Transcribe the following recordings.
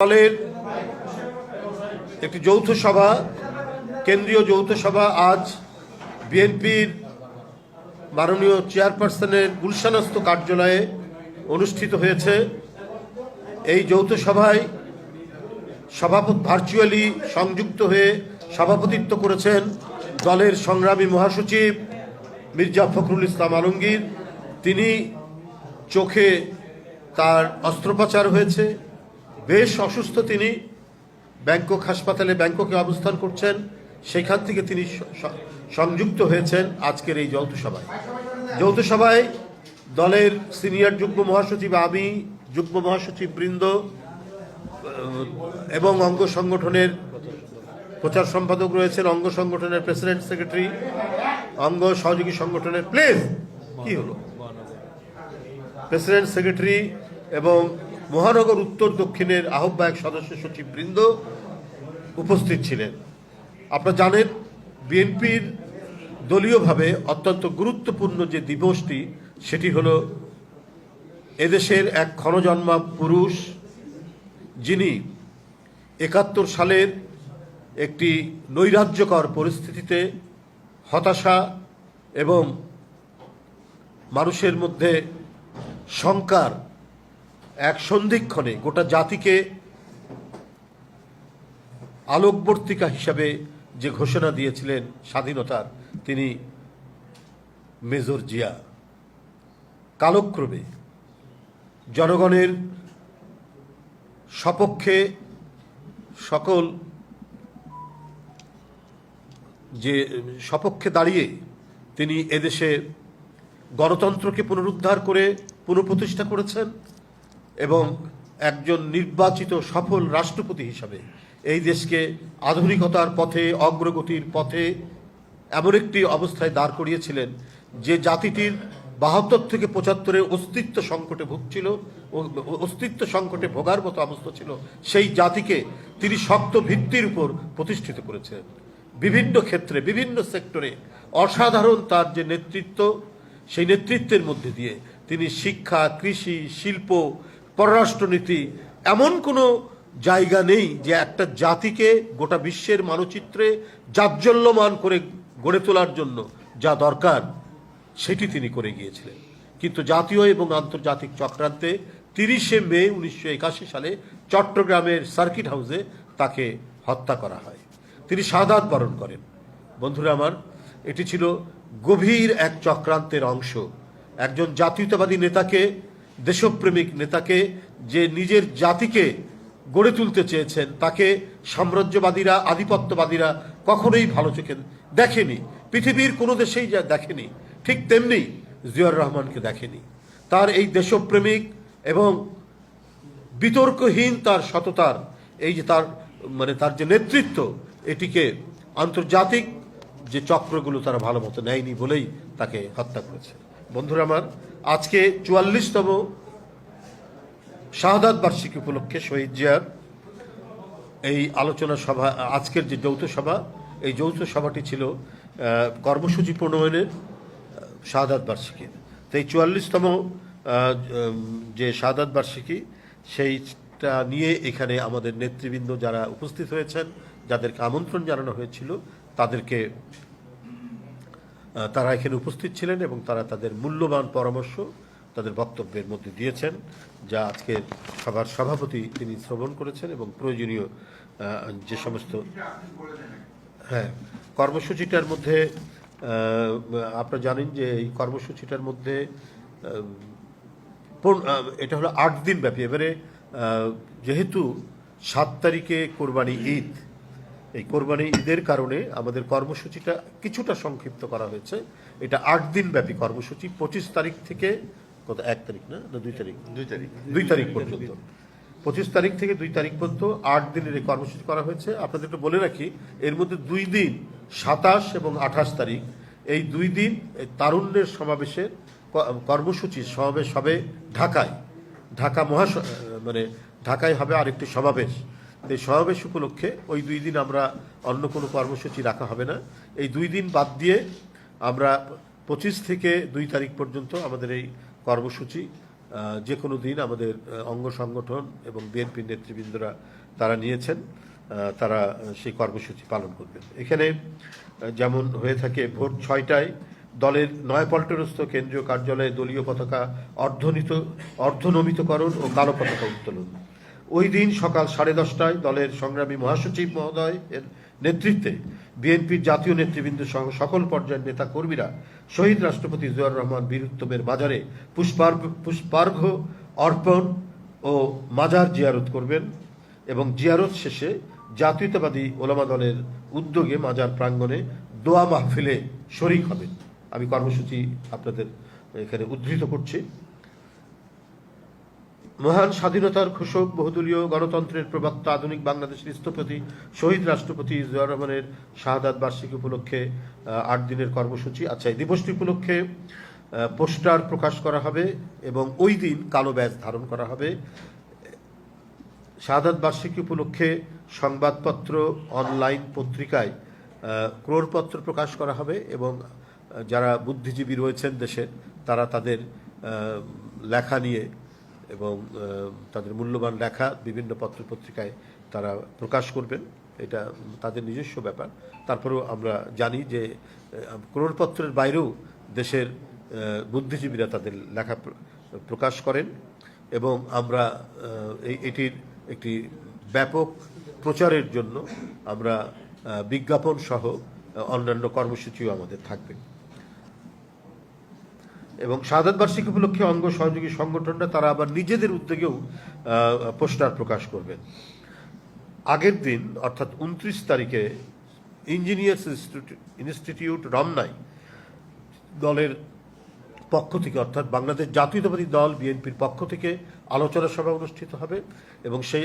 দলের একটি যৌথ সভা, কেন্দ্রীয় যৌথ সভা আজ বিএনপির মাননীয় চেয়ারপারসনের গুলশানস্থ কার্যালয়ে অনুষ্ঠিত হয়েছে। এই যৌথ সভায় সভাপতি ভার্চুয়ালি সংযুক্ত হয়ে সভাপতিত্ব করেছেন দলের সংগ্রামী মহাসচিব মির্জা ফখরুল ইসলাম আলমগীর। তিনি চোখে তার অস্ত্রোপচার হয়েছে। বেশ অসুস্থ তিনি। ব্যাংকক হাসপাতালে ব্যাংককে অবস্থান করছেন। সেখান থেকে তিনি সংযুক্ত হয়েছেন আজকের এই যৌথ সভায় যৌথ সভায় দলের সিনিয়র যুগ্ম মহাসচিব আমি যুগ্ম মহাসচিব বৃন্দ এবং অঙ্গ সংগঠনের প্রচার সম্পাদক রয়েছেন, অঙ্গ সংগঠনের প্রেসিডেন্ট সেক্রেটারি, অঙ্গ সহযোগী সংগঠনের প্লেস। কি হলো? প্রেসিডেন্ট সেক্রেটারি এবং মহানগর উত্তর দক্ষিণের আহ্বায়ক সদস্য সচিব বৃন্দ উপস্থিত ছিলেন। আপনারা জানেন, বিএনপির দলীয়ভাবে অত্যন্ত গুরুত্বপূর্ণ যে দিবসটি, সেটি হলো এদেশের এক ক্ষণজন্মা পুরুষ, যিনি একাত্তর সালের একটি নৈরাজ্যকর পরিস্থিতিতে হতাশা এবং মানুষের মধ্যে শঙ্কার এক সন্ধিক্ষণে গোটা জাতিকে আলোকবর্তিকা হিসাবে যে ঘোষণা দিয়েছিলেন স্বাধীনতার, তিনি মেজর জিয়া। কালক্রমে জনগণের সপক্ষে সকল যে সপক্ষে দাঁড়িয়ে তিনি এদেশে গণতন্ত্রকে পুনরুদ্ধার করে পুনঃপ্রতিষ্ঠা করেছেন এবং একজন নির্বাচিত সফল রাষ্ট্রপতি হিসাবে এই দেশকে আধুনিকতার পথে, অগ্রগতির পথে এমন একটি অবস্থায় দাঁড় করিয়েছিলেন যে জাতিটির বাহাত্তর থেকে পঁচাত্তরে অস্তিত্ব সংকটে ভুগছিল অস্তিত্ব সংকটে ভোগার মতো অবস্থা ছিল, সেই জাতিকে তিনি শক্ত ভিত্তির উপর প্রতিষ্ঠিত করেছেন। বিভিন্ন ক্ষেত্রে, বিভিন্ন সেক্টরে অসাধারণ তার যে নেতৃত্ব, সেই নেতৃত্বের মধ্যে দিয়ে তিনি শিক্ষা, কৃষি, শিল্প পররাষ্ট্রনীতি, এমন কোনো জায়গা নেই যে একটা জাতিকে গোটা বিশ্বের মানচিত্রে জাজ্জল্যমান করে গড়ে তোলার জন্য যা দরকার, সেটি তিনি করে গিয়েছিলেন। কিন্তু জাতীয় এবং আন্তর্জাতিক চক্রান্তে তিরিশে মে উনিশশো একাশি সালে চট্টগ্রামের সার্কিট হাউসে তাকে হত্যা করা হয়। তিনি সাদাত বরণ করেন। বন্ধুরা আমার, এটি ছিল গভীর এক চক্রান্তের অংশ। একজন জাতীয়তাবাদী নেতাকে দেশপ্রেমিক নেতাকে যে নিজের জাতিকে গড়ে তুলতে চেয়েছেন, তাকে সাম্রাজ্যবাদীরা, আধিপত্যবাদীরা কখনোই ভালো চোখে দেখেনি। পৃথিবীর কোনো দেশেই যা দেখেনি, ঠিক তেমনি জিয়াউর রহমানকে দেখেনি। তার এই দেশপ্রেমিক এবং বিতর্কহীন তার সততার, এই যে তার মানে তার যে নেতৃত্ব, এটিকে আন্তর্জাতিক যে চক্রগুলো তারা ভালো মতো নেয়নি বলেই তাকে হত্যা করেছে। বন্ধুরা আমার আজকে চুয়াল্লিশতম শাহাদাত বার্ষিকী উপলক্ষে শহীদ জিয়ার এই আলোচনা সভা আজকের যে যৌথ সভা এই যৌথ সভাটি ছিল কর্মসূচি প্রণয়নের আহ, শাহাদাত বার্ষিকীর তো এই চুয়াল্লিশতম যে শাহাদাত বার্ষিকী সেইটা নিয়ে এখানে আমাদের নেতৃবৃন্দ যারা উপস্থিত হয়েছেন যাদেরকে আমন্ত্রণ জানানো হয়েছিল তাদেরকে তারা এখানে উপস্থিত ছিলেন এবং তারা তাদের মূল্যবান পরামর্শ তাদের বক্তব্যের মধ্যে দিয়েছেন, যা আজকের সভার সভাপতি তিনি শ্রবণ করেছেন এবং প্রয়োজনীয় যে সমস্ত হ্যাঁ কর্মসূচিটার মধ্যে আপনারা জানেন যে এই কর্মসূচিটার মধ্যে এটা হলো আট দিন ব্যাপী এবারে যেহেতু সাত তারিখে কোরবানি ঈদ এই কোরবানি ঈদের কারণে আমাদের কর্মসূচিটা কিছুটা সংক্ষিপ্ত করা হয়েছে। এটা আট দিন ব্যাপী কর্মসূচি পঁচিশ তারিখ থেকে কত এক তারিখ না? না দুই তারিখ। দুই তারিখ। দুই তারিখ পর্যন্ত। পঁচিশ তারিখ থেকে দুই তারিখ পর্যন্ত আট দিনের এই কর্মসূচি করা হয়েছে। আপনাদের একটু বলে রাখি এর মধ্যে দুই দিন সাতাশ এবং আঠাশ তারিখ এই দুই দিন এই তারুণ্যের সমাবেশের কর্মসূচি সমাবেশ হবে ঢাকায়। ঢাকা মহাস মানে ঢাকায় হবে আরেকটি সমাবেশ। এই সমাবেশ উপলক্ষে ওই দুই দিন আমরা অন্য কোনো কর্মসূচি রাখা হবে না। এই দুই দিন বাদ দিয়ে আমরা পঁচিশ থেকে দুই তারিখ পর্যন্ত আমাদের এই কর্মসূচি যে কোনো দিন আমাদের অঙ্গ সংগঠন এবং বিএনপির নেতৃবৃন্দরা তারা নিয়েছেন তারা সেই কর্মসূচি পালন করবেন। এখানে যেমন হয়ে থাকে ভোর ছয়টায় দলের নয়াপল্টনস্থ কেন্দ্রীয় কার্যালয়ে দলীয় পতাকা অর্ধনীত, অর্ধনমিতকরণ ও কালো পতাকা উত্তোলন। ওই দিন সকাল সাড়ে দশটায় দলের সংগ্রামী মহাসচিব মহোদয় এর নেতৃত্বে বিএনপির জাতীয় নেতৃবৃন্দ সহ সকল পর্যায়ের নেতা কর্মীরা শহীদ রাষ্ট্রপতি জিয়াউর রহমান বীর উত্তমের মাজারে পুষ্পার্ঘ পুষ্পার্ঘ অর্পণ ও মাজার জিয়ারত করবেন এবং জিয়ারত শেষে জাতীয়তাবাদী ওলামা দলের উদ্যোগে মাজার প্রাঙ্গণে দোয়া মাহফিলে শরিক হবেন। আমি কর্মসূচি আপনাদের এখানে উদ্ধৃত করছি। মহান স্বাধীনতার ঘোষক, বহুদলীয় গণতন্ত্রের প্রবক্তা, আধুনিক বাংলাদেশের স্থপতি, শহীদ রাষ্ট্রপতি জিয়া রহমানের শাহাদাত বার্ষিকী উপলক্ষে আট দিনের কর্মসূচি। আচ্ছা এই দিবসটি উপলক্ষে পোস্টার প্রকাশ করা হবে এবং ওই দিন কালো ব্যাজ ধারণ করা হবে। শাহাদাত বার্ষিকী উপলক্ষে সংবাদপত্র অনলাইন পত্রিকায় ক্রোড়পত্র প্রকাশ করা হবে এবং যারা বুদ্ধিজীবী রয়েছেন দেশের, তারা তাদের লেখা নিয়ে এবং তাদের মূল্যবান লেখা বিভিন্ন পত্র পত্রিকায় তারা প্রকাশ করবেন। এটা তাদের নিজস্ব ব্যাপার। তারপরেও আমরা জানি যে ক্রোড়পত্রের বাইরেও দেশের বুদ্ধিজীবীরা তাদের লেখা প্রকাশ করেন এবং আমরা এটির একটি ব্যাপক প্রচারের জন্য আমরা বিজ্ঞাপন সহ অন্যান্য কর্মসূচিও আমাদের থাকবে। এবং শাহাদাত বার্ষিকী উপলক্ষে অঙ্গ সহযোগী সংগঠনরা তারা আবার নিজেদের উদ্যোগেও পোস্টার প্রকাশ করবে। আগের দিন, অর্থাৎ উনত্রিশ তারিখে, ইঞ্জিনিয়ার্স ইনস্টিটিউট রমনায় দলের পক্ষ থেকে, অর্থাৎ বাংলাদেশ জাতীয়তাবাদী দল বিএনপির পক্ষ থেকে আলোচনা সভা অনুষ্ঠিত হবে এবং সেই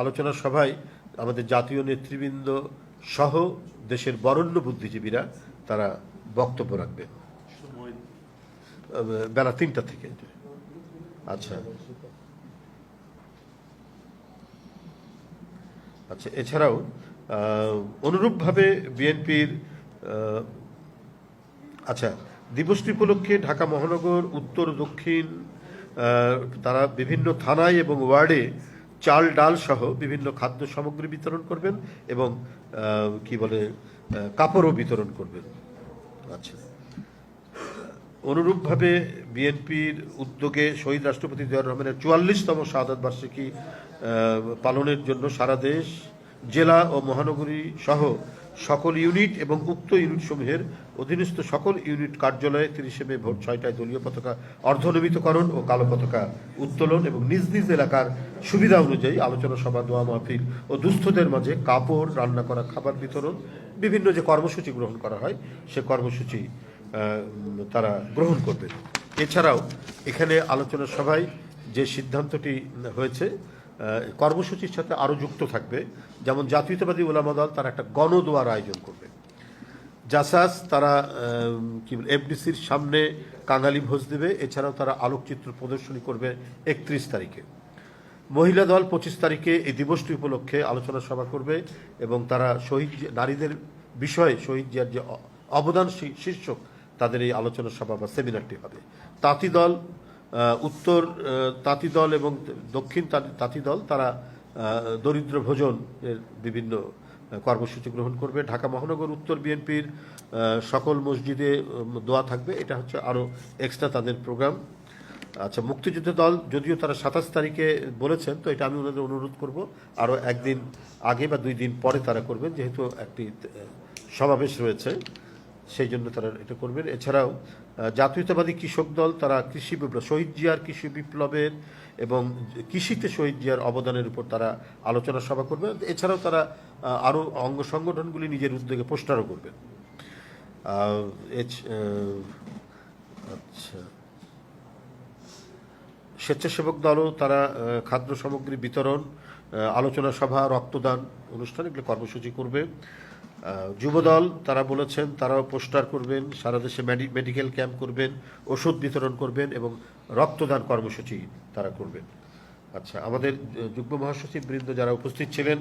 আলোচনা সভায় আমাদের জাতীয় নেতৃবৃন্দ সহ দেশের বরেণ্য বুদ্ধিজীবীরা তারা বক্তব্য রাখবে। বেলা তিনটা থেকে। আচ্ছা। আচ্ছা এছাড়াও অনুরূপভাবে বিএনপির আচ্ছা দিবসটি উপলক্ষে ঢাকা মহানগর, উত্তর, দক্ষিণ তারা বিভিন্ন থানায় এবং ওয়ার্ডে চাল, ডাল সহ বিভিন্ন খাদ্য সামগ্রী বিতরণ করবেন এবং কি বলে কাপড়ও বিতরণ করবেন। আচ্ছা। অনুরূপভাবে বিএনপির উদ্যোগে শহীদ রাষ্ট্রপতি জিয়াউর রহমানের চুয়াল্লিশতম শাহাদত বার্ষিকী পালনের জন্য সারা দেশ, জেলা ও মহানগরী সহ সকল ইউনিট এবং উক্ত ইউনিট সমূহের অধীনস্থ সকল ইউনিট কার্যালয়ে তিরিশে মে ভোর ছয়টায় দলীয় পতাকা অর্ধনমিতকরণ ও কালো পতাকা উত্তোলন এবং নিজ নিজ এলাকার সুবিধা অনুযায়ী আলোচনা সভা, দোয়া মাহফিল ও দুস্থদের মাঝে কাপড়, রান্না করা, খাবার বিতরণ, বিভিন্ন যে কর্মসূচি গ্রহণ করা হয়, সে কর্মসূচি তারা গ্রহণ করবেন এছাড়াও এখানে আলোচনা সভায় যে সিদ্ধান্তটি হয়েছে কর্মসূচির সাথে আরও যুক্ত থাকবে। যেমন জাতীয়তাবাদী ওলামা দল তারা একটা গণদোয়ার আয়োজন করবে। জাসাস তারা কি এফডিসির সামনে কাঙালি ভোজ দেবে। এছাড়াও তারা আলোকচিত্র প্রদর্শনী করবে একত্রিশ তারিখে। মহিলা দল পঁচিশ তারিখে এই দিবসটি উপলক্ষে আলোচনা সভা করবে এবং তারা শহীদ নারীদের বিষয়ে শহীদ জিয়ার যে অবদান শীর্ষক তাদের এই আলোচনা সভা বা সেমিনারটি হবে। তাঁতি দল উত্তর তাঁতি দল এবং দক্ষিণ তাঁতি- দল, তারা দরিদ্র ভোজন এর বিভিন্ন কর্মসূচি গ্রহণ করবে। ঢাকা মহানগর, উত্তর বিএনপির সকল মসজিদে দোয়া থাকবে। এটা হচ্ছে আরও এক্সট্রা তাদের প্রোগ্রাম আচ্ছা মুক্তিযুদ্ধ দল, যদিও তারা সাতাশ তারিখে বলেছেন, তো এটা আমি ওনাদের অনুরোধ করব আরও একদিন আগে বা দুই দিন পরে তারা করবেন, যেহেতু একটি সমাবেশ রয়েছে। সেই জন্য তারা এটা করবেন। এছাড়াও জাতীয়তাবাদী কৃষক দল, তারা কৃষি বিপ্লব, শহীদ জিয়ার কৃষি বিপ্লবের এবং কৃষিতে শহীদ জিয়ার অবদানের উপর তারা আলোচনা সভা করবেন। এছাড়াও তারা আরও অঙ্গ সংগঠনগুলি নিজের উদ্যোগে পোস্টারও করবেন। আচ্ছা। স্বেচ্ছাসেবক দলও তারা খাদ্য সামগ্রী বিতরণ আলোচনা সভা, রক্তদান অনুষ্ঠান, এগুলো কর্মসূচি করবে। যুবদল, তারা বলেছেন তারাও পোস্টার করবেন, সারা দেশে মেডি- মেডিকেল ক্যাম্প করবেন, ওষুধ বিতরণ করবেন এবং রক্তদান কর্মসূচি তারা করবেন। আচ্ছা আমাদের যুগ্ম মহাসচিব বৃন্দ যারা উপস্থিত ছিলেন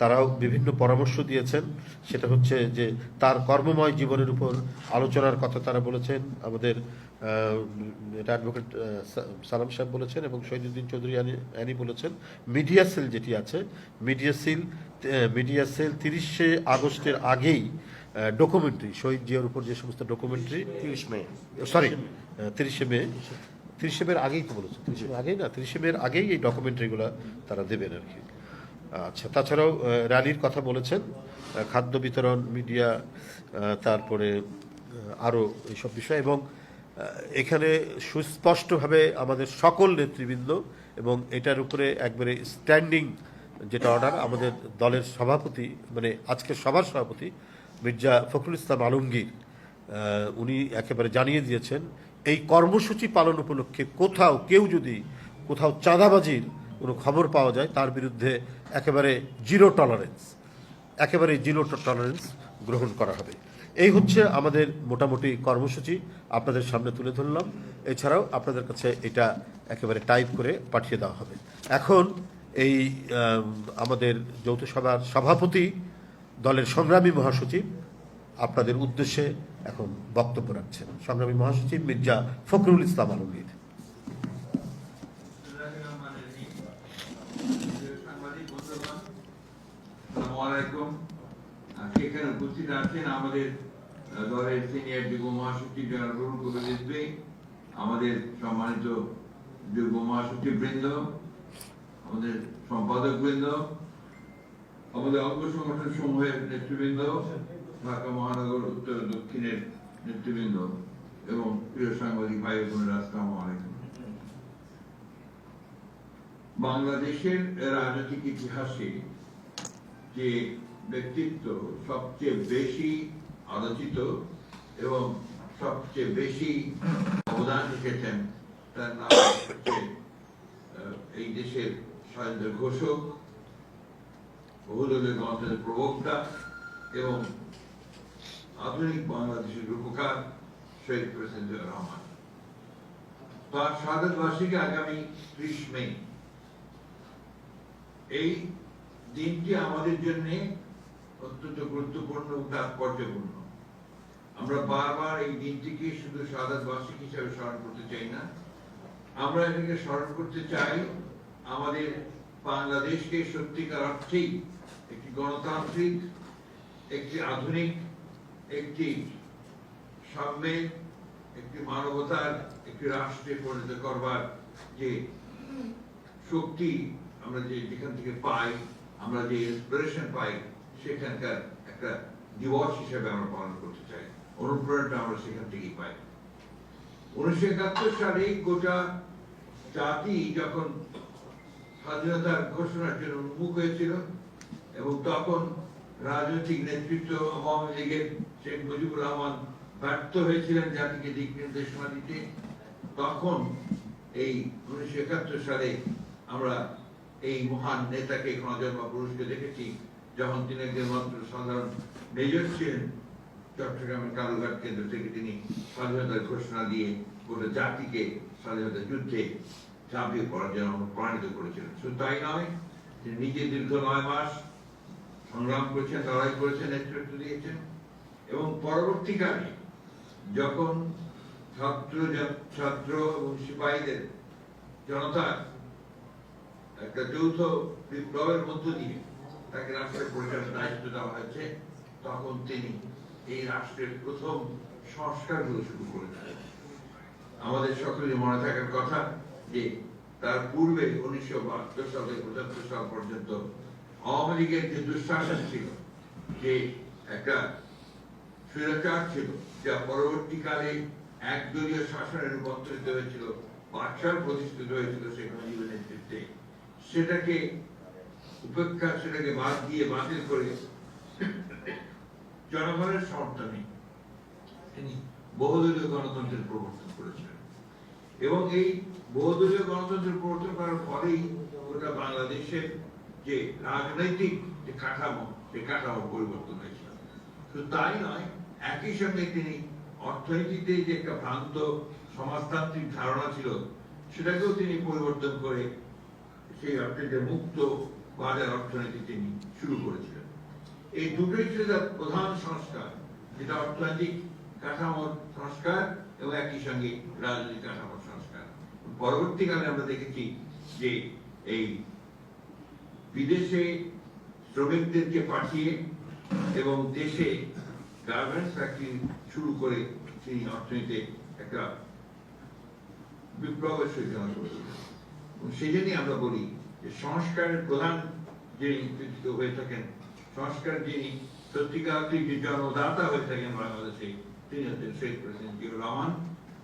তারাও বিভিন্ন পরামর্শ দিয়েছেন। সেটা হচ্ছে যে তার কর্মময় জীবনের উপর আলোচনার কথা তারা বলেছেন। আমাদের এটা অ্যাডভোকেট সালাম সাহেব বলেছেন এবং শহীদুদ্দিন চৌধুরী আনি বলেছেন। মিডিয়া সেল যেটি আছে মিডিয়া সেল মিডিয়া সেল তিরিশে আগস্টের আগেই ডকুমেন্টারি শহীদ জিয়ার উপর যে সমস্ত ডকুমেন্টারি তিরিশ মে। সরি তিরিশে মে তিরিশে মের আগেই তো বলেছে তিরিশে আগেই না? তিরিশে মের আগেই এই ডকুমেন্টারিগুলো তারা দেবেন আর কি। আচ্ছা তাছাড়াও র্যালির কথা বলেছেন খাদ্য বিতরণ মিডিয়া তারপরে আরও এইসব বিষয় এবং এখানে সুস্পষ্টভাবে আমাদের সকল নেতৃবৃন্দ এবং এটার উপরে একবারে স্ট্যান্ডিং যেটা অর্ডার আমাদের দলের সভাপতি মানে আজকের সভার সভাপতি মির্জা ফখরুল ইসলাম আলমগীর উনি একেবারে জানিয়ে দিয়েছেন এই কর্মসূচি পালন উপলক্ষে কোথাও কেউ যদি, কোথাও চাঁদাবাজির কোনো খবর পাওয়া যায়, তার বিরুদ্ধে একেবারে জিরো টলারেন্স, একেবারে জিরো টলারেন্স গ্রহণ করা হবে। এই হচ্ছে আমাদের মোটামুটি কর্মসূচি, আপনাদের সামনে তুলে ধরলাম। এছাড়াও আপনাদের কাছে এটা একেবারে টাইপ করে পাঠিয়ে দেওয়া হবে। এখন এই আমাদের যৌথ সভার সভাপতি, দলের সংগ্রামী মহাসচিব, আপনাদের উদ্দেশ্যে এখন বক্তব্য রাখছেন। সংগ্রামী মহাসচিব মির্জা ফখরুল ইসলাম আলমগীর। এখানে উপস্থিত আছেন? আমাদের দলের সিনিয়র মহাসচিব কবির আমাদের সম্মানিত যুগ্ম মহাসচিব বৃন্দ, আমাদের সম্পাদক বৃন্দ, আমাদের অঙ্গ সংগঠন সমূহের নেতৃবৃন্দ ঢাকা মহানগর উত্তর দক্ষিণের নেতৃবৃন্দ এবং প্রিয় সাংবাদিক ভাই বোনেরা, আসসালামু আলাইকুম। বাংলাদেশের রাজনৈতিক ইতিহাসে যে ব্যক্তিত্ব সবচেয়ে বেশি আলোচিত এবং সবচেয়ে বেশি অবদান রেখেছেন, তার নাম হচ্ছে এই দেশের স্বাধীনতা ঘোষক, বহুদলীয় গণতন্ত্রের প্রবক্তা এবং আধুনিক বাংলাদেশের রূপকার শহীদ প্রেসিডেন্ট রহমান। তার শাহাদ বার্ষিকী আগামী ত্রিশ মে। এই দিনটি আমাদের জন্য অত্যন্ত গুরুত্বপূর্ণ তাৎপর্যপূর্ণ। আমরা বারবার এই দিনটিকে শুধু শাহাদ বার্ষিক হিসাবে স্মরণ করতে চাই না। আমরা এটাকে স্মরণ করতে চাই আমাদের বাংলাদেশকে সত্যিকার অর্থেই একটি গণতান্ত্রিক, একটি আধুনিক একটি সাম্যের একটি মানবতার, একটি রাষ্ট্রে পরিণত করবার যে শক্তি আমরা যে যেখান থেকে পাই, আমরা যে ইন্সপিরেশন পাই, সেখানকার একটা দিবস হিসেবে আমরা পালন করতে চাই। অনুপ্রেরণা আমরা সেখান থেকেই পাই। উনিশশো একাত্তর সালে গোটা জাতি যখন স্বাধীনতার ঘোষণার জন্য উন্মুখ হয়েছিল এবং তখন রাজনৈতিক নেতৃত্ব আওয়ামী লীগের শেখ মুজিবুর রহমান ব্যর্থ হয়েছিলেন জাতিকে দিক নির্দেশনা দিতে, তখন এই উনিশশো একাত্তর সালে আমরা এই মহান নেতাকে ক্ষণজন্মা পুরুষকে দেখেছি, যখন তিনি একজন মাত্র সাধারণ মেজর ছিলেন, চট্টগ্রামের কালুঘাট কেন্দ্র থেকে তিনি স্বাধীনতার ঘোষণা দিয়ে গোটা জাতিকে স্বাধীনতা যুদ্ধে ঝাঁপিয়ে পড়ার জন্য অনুপ্রাণিত করেছিলেন। শুধু তাই নয়, তিনি নিজে দীর্ঘ নয় মাস সংগ্রাম করেছেন, লড়াই করেছেন, নেতৃত্ব দিয়েছেন। এবং পরবর্তীকালে যখন ছাত্র ছাত্র এবং সিপাহীদের জনতা একটা যৌথ বিপ্লবের মধ্য দিয়ে তাকে রাষ্ট্রের পরিচালনার দায়িত্ব দেওয়া হয়েছে, তখন তিনি এই রাষ্ট্রের প্রথম সংস্কারগুলো শুরু করেছিলেন আমাদের সকলের মনে থাকার কথা যে তার পূর্বে উনিশশো বাহাত্তর সালে পঁচাত্তর সাল পর্যন্ত আওয়ামী যে দুঃশাসন ছিল, যে একটা স্বৈরাচার ছিল, যা পরবর্তীকালে একদলীয় শাসনে রূপান্তরিত হয়েছিল, বাদশাহ প্রতিষ্ঠিত হয়েছিল শেখ মুজিবের নেতৃত্বে সেটাকে উপেক্ষা, সেটাকে বাদ দিয়ে বাতিল করে জনগণের সমর্থনে তিনি বহুদলীয় গণতন্ত্রের প্রবর্তন করেছিলেন। এবং এই বহুদলীয় গণতন্ত্রের প্রবর্তন করার ফলেই গোটা বাংলাদেশের যে রাজনৈতিক যে কাঠামো সেই কাঠামো পরিবর্তন হয়েছিল। শুধু তাই নয়, একই সঙ্গে তিনি অর্থনীতিতে যে একটা ভ্রান্ত সমাজতান্ত্রিক ধারণা ছিল, সেটাকেও তিনি পরিবর্তন করে সেই অর্থে যে মুক্ত বাজার অর্থনীতি তিনি শুরু করেছিলেন। এই দুটোই ছিল তার প্রধান সংস্কার, যেটা অর্থনৈতিক কাঠামোর সংস্কার এবং একই সঙ্গে রাজনৈতিক কাঠামোর সংস্কার। পরবর্তীকালে আমরা দেখেছি যে এই বিদেশে শ্রমিকদেরকে পাঠিয়ে এবং দেশে গার্মেন্টস ফ্যাক্টরি শুরু করে তিনি অর্থনীতিতে একটা বিপ্লবের সূচনা করেছিলেন সেই জন্যই আমরা বলি যে সংস্কারের প্রধান যিনি কৃতিত্ব হয়ে থাকেন সংস্কার যিনি সত্যিকার যে জন্মদাতা হয়ে থাকেন বাংলাদেশে, তিনি হচ্ছেন শেখ প্রেসিডেন্ট জিয়াউর রহমান,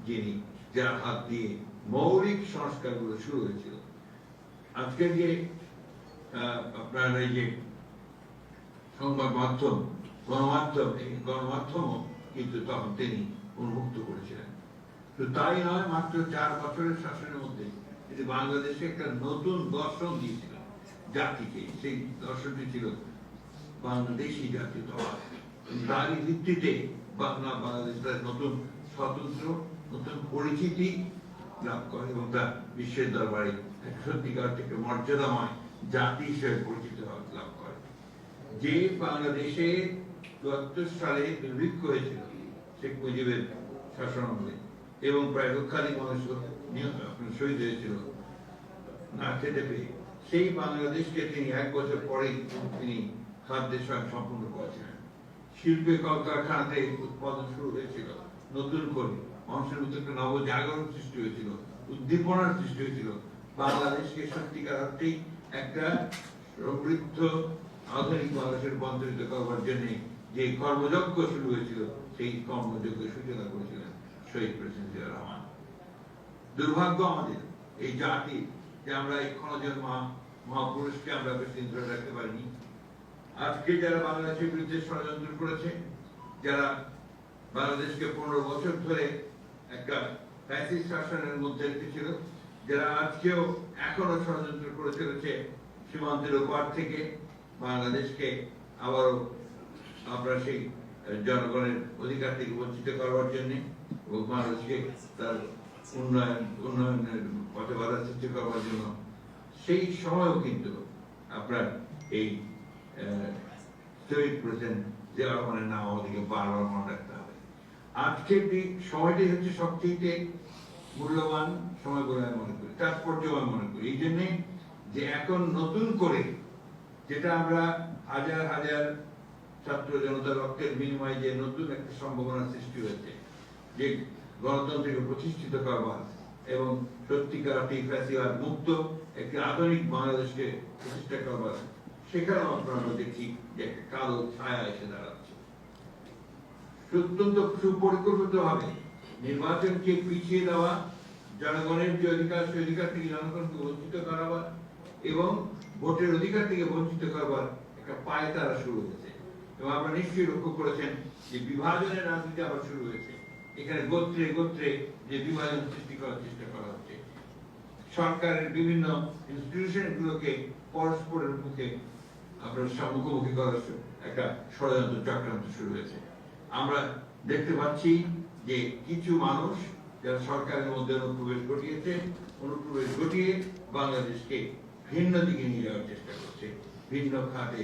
যিনি যার হাত দিয়ে মৌলিক সংস্কারগুলো শুরু হয়েছিল। আজকে যে আপনার এই যে সংবাদ মাধ্যম গণমাধ্যম, এই গণমাধ্যমও কিন্তু তখন তিনি উন্মুক্ত করেছিলেন। তো তাই নয়, মাত্র চার বছরের শাসনের মধ্যে তিনি বাংলাদেশে একটা নতুন দর্শন দিয়েছিল জাতিকে। সেই দর্শনটি ছিল বাংলাদেশি জাতীয়তাবাদ তারই ভিত্তিতে বাংলা বাংলাদেশ নতুন স্বতন্ত্র, নতুন পরিচিতি লাভ করে এবং তা বিশ্বের দরবারে সত্যিকার থেকে মর্যাদাময় জাতি হিসেবে পরিচিত লাভ করে। যে বাংলাদেশে চুয়াত্তর সালে দুর্ভিক্ষ হয়েছিল শেখ মুজিবের শাসনামলে এবং প্রায় লক্ষাধিক মানুষ শহীদ হয়েছিল না খেতে পেয়ে, সেই বাংলাদেশকে তিনি এক বছর পরেই তিনি খাদ্যের স্বয়ং সম্পূর্ণ করেছিলেন। শিল্পে কলকারখানাতে উৎপাদন শুরু হয়েছিল, নতুন করে মানুষের মধ্যে একটা নবজাগরণ সৃষ্টি হয়েছিল, উদ্দীপনার সৃষ্টি হয়েছিল। বাংলাদেশকে সত্যিকার অর্থেই একটা সমৃদ্ধ আধুনিক বাংলাদেশের রূপান্তরিত করবার জন্য যে কর্মযজ্ঞ শুরু হয়েছিল, সেই কর্মযজ্ঞের সূচনা করেছিলেন শহীদ প্রেসিডেন্ট জিয়া রহমান। দুর্ভাগ্য আমাদের, এই জাতি যে আমরা এই ক্ষণজন মহা, মহাপুরুষকে আমরা বেশি ধরে রাখতে পারিনি। আজকে যারা বাংলাদেশের বিরুদ্ধে ষড়যন্ত্র করেছে, যারা বাংলাদেশকে পনেরো বছর ধরে একটা ফ্যাসিস্ট শাসনের মধ্যে রেখেছিল যারা আজকেও এখনও ষড়যন্ত্র করে চলেছে সীমান্তের ওপার থেকে বাংলাদেশকে আবারও আমরা সেই জনগণের অধিকার থেকে বঞ্চিত করবার জন্য এবং বাংলাদেশকে তার উন্নয়ন, উন্নয়নের পথে বাধা সৃষ্টি করবার জন্য সেই সময়ও কিন্তু আপনার এই শহীদ প্রেসিডেন্ট জিয়া রহমানের নাম আমাদেরকে বারবার মনে রাখতে হবে। আজকের দিক সময়টাই হচ্ছে সবচেয়ে মূল্যবান সময় বলে আমি মনে করি তাৎপর্য আমি মনে করি। এই জন্যে যে এখন নতুন করে যেটা আমরা হাজার হাজার ছাত্র জনতার রক্তের বিনিময়ে যে নতুন একটা সম্ভাবনা সৃষ্টি হয়েছে, যে গণতন্ত্রকে প্রতিষ্ঠিত করবার এবং সত্যিকার ফ্যাসিবাদ মুক্ত একটি আধুনিক বাংলাদেশকে প্রতিষ্ঠা করবার, সেখানেও আপনারা দেখছি যে একটা কালো ছায়া এসে দাঁড়াচ্ছে। অত্যন্ত সুপরিকল্পিত ভাবে নির্বাচনকে পিছিয়ে দেওয়া, জনগণের যে অধিকার, সেই অধিকার থেকে জনগণকে বঞ্চিত করাবার এবং ভোটের অধিকার থেকে বঞ্চিত করবার একটা পায় তারা শুরু হয়েছে। এবং আপনারা নিশ্চয়ই লক্ষ্য করেছেন যে বিভাজনের রাজনীতি আবার শুরু হয়েছে। এখানে গোত্রে গোত্রে যে বিভাজন সৃষ্টি করার চেষ্টা করা হচ্ছে। সরকারের বিভিন্ন ইনস্টিটিউশন গুলোকে পরস্পরের মুখে আপনার মুখোমুখি করার একটা ষড়যন্ত্র চক্রান্ত শুরু হয়েছে। আমরা দেখতে পাচ্ছি যে কিছু মানুষ যারা সরকারের মধ্যে অনুপ্রবেশ ঘটিয়েছে, অনুপ্রবেশ ঘটিয়ে বাংলাদেশকে ভিন্ন দিকে নিয়ে যাওয়ার চেষ্টা করছে, ভিন্ন খাতে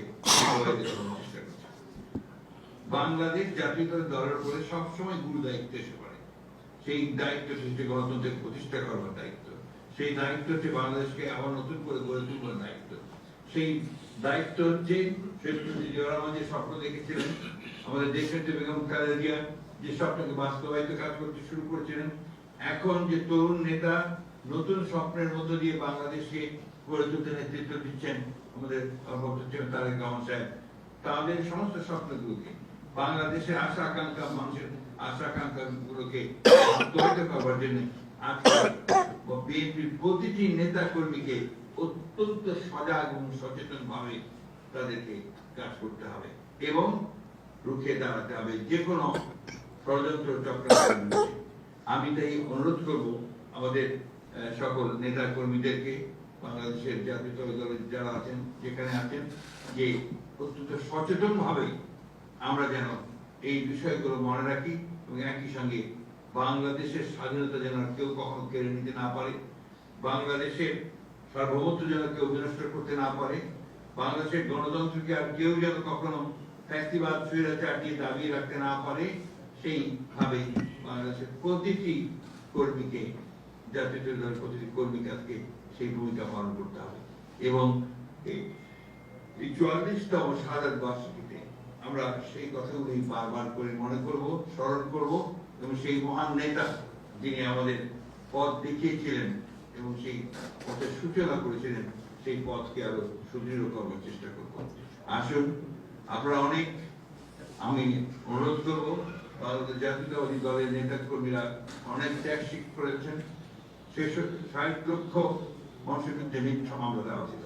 চেষ্টা করছে। বাংলাদেশ জাতীয়তাবাদী দলের উপরে সবসময় গুরু দায়িত্ব এসে পড়ে। সেই দায়িত্ব হচ্ছে গণতন্ত্রের প্রতিষ্ঠা করবার দায়িত্ব। সেই দায়িত্ব হচ্ছে বাংলাদেশকে আবার নতুন করে গড়ে তুলবার দায়িত্ব। সেই দায়িত্ব হচ্ছে শেখ মুজিবুর রহমান যে স্বপ্ন দেখেছিলেন, আমাদের দেশের যে বেগম খালেদা জিয়া যে স্বপ্নকে বাস্তবায়িত কাজ করতে শুরু করেছিলেন, এখন যে তরুণ নেতা নতুন স্বপ্নের মধ্য দিয়ে বাংলাদেশকে গড়ে তুলতে নেতৃত্ব দিচ্ছেন আমাদের তারেক রহমান সাহেব, তাদের সমস্ত স্বপ্নগুলোকে, বাংলাদেশের আশা আকাঙ্ক্ষা, মানুষের আশা আকাঙ্ক্ষা গুলোকে বাস্তবায়িত করবার জন্য বিএনপির প্রতিটি নেতা কর্মীকে অত্যন্ত সজাগ এবং সচেতন ভাবে তাদেরকে কাজ করতে হবে এবং রুখে দাঁড়াতে হবে যে কোনো ষড়যন্ত্র আমি তাই অনুরোধ করব আমাদের সকল নেতা কর্মীদেরকে বাংলাদেশের জাতীয় দলের যারা আছেন, যেখানে আছেন, যে অত্যন্ত সচেতন ভাবে আমরা যেন এই বিষয়গুলো মনে রাখি এবং একই সঙ্গে বাংলাদেশের স্বাধীনতা যেন কেউ কখনো কেড়ে নিতে না পারে, বাংলাদেশের সার্বভৌমত্ব যেন কেউ বিনষ্ট করতে না পারে, বাংলাদেশের গণতন্ত্রকে আর কেউ যেন কখনো ফ্যাক্টিবাদ স্বৈরাচার দিয়ে দাবিয়ে রাখতে না পারে সেইভাবে বাংলাদেশের প্রতিটি কর্মীকে, জাতীয় দলের প্রতিটি কর্মীকে আজকে সেই ভূমিকা পালন করতে হবে। এবং এই- চুয়াল্লিশতম শাহাদ বার্ষিকীতে আমরা সেই কথাগুলি বারবার করে মনে করব, স্মরণ করব, এবং সেই মহান নেতা যিনি আমাদের পথ দেখিয়েছিলেন এবং সেই পথের সূচনা করেছিলেন, সেই পথকে আরও সুদৃঢ় করবার চেষ্টা করব। আসুন, আপনারা অনেক, আমি অনুরোধ করব জাতীয়তাবাদী দলের নেতা কর্মীরা অনেক ত্যাগ স্বীক করেছেন। শেষ ষাট লক্ষ মানুষের বিরুদ্ধে মিথ্যা মামলা দেওয়া ছিল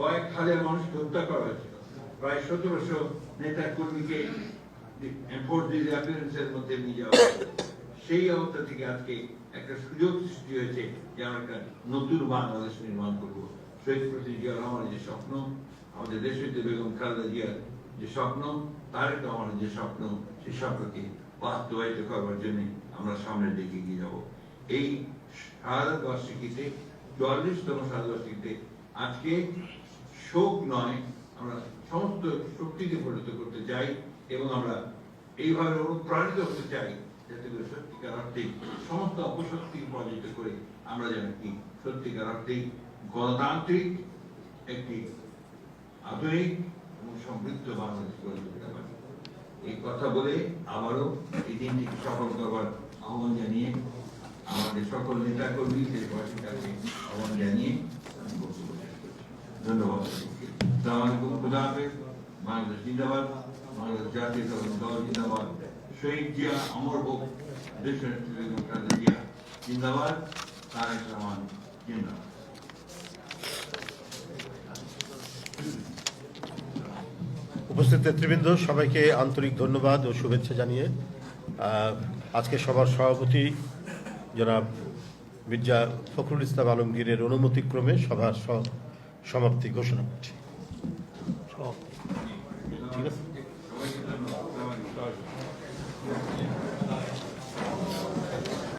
কয়েক হাজার মানুষকে হত্যা করা হয়েছিল। প্রায় সতেরোশো নেতা মধ্যে সেই অবস্থা থেকে আজকে একটা সুযোগ সৃষ্টি হয়েছে যে আমরা একটা নতুন বাংলাদেশ নির্মাণ করব। শহীদ প্রতি জিয়া রহমানের যে স্বপ্ন, আমাদের দেশের বেগম খালেদা জিয়ার যে স্বপ্ন তারেক রহমানের যে স্বপ্ন সেই স্বপ্নকে বাস্তবায়িত করবার জন্য আমরা সামনের দিকে এগিয়ে যাব। এই শাহাদ বার্ষিকীতে চুয়াল্লিশতম শাহাদ আজকে শোক নয়, আমরা সমস্ত শক্তিকে পরিণত করতে চাই এবং আমরা এইভাবে অনুপ্রাণিত হতে চাই যাতে করে সত্যিকার অর্থে সমস্ত অপশক্তিকে পরাজিত করে আমরা যেন কি সত্যিকার অর্থে গণতান্ত্রিক, একটি আধুনিক সমৃদ্ধ বাংলাদেশ গড়ে তুলতে পারি। এই কথা বলে আবারও এই দিনটিকে সফল করবার আহ্বান জানিয়ে আমাদের সকল নেতা কর্মী দেশবাসীর কাছে আহ্বান জানিয়ে আমি বক্তব্য। ধন্যবাদ আসসালামু খুদা হাফেজ। বাংলাদেশ জিন্দাবাদ, বাংলাদেশ জাতীয় দল জিন্দাবাদ শহীদ জিয়া, অমর হোক, দেশের জিয়া, জিন্দাবাদ। তারেক রহমান, জিন্দাবাদ। উপস্থিত নেতৃবৃন্দ, সবাইকে আন্তরিক ধন্যবাদ ও শুভেচ্ছা জানিয়ে আজকে সবার সভাপতি জনাব মির্জা ফখরুল ইসলাম আলমগীরের অনুমতিক্রমে সভার সমাপ্তি ঘোষণা করছি। ঠিক আছে?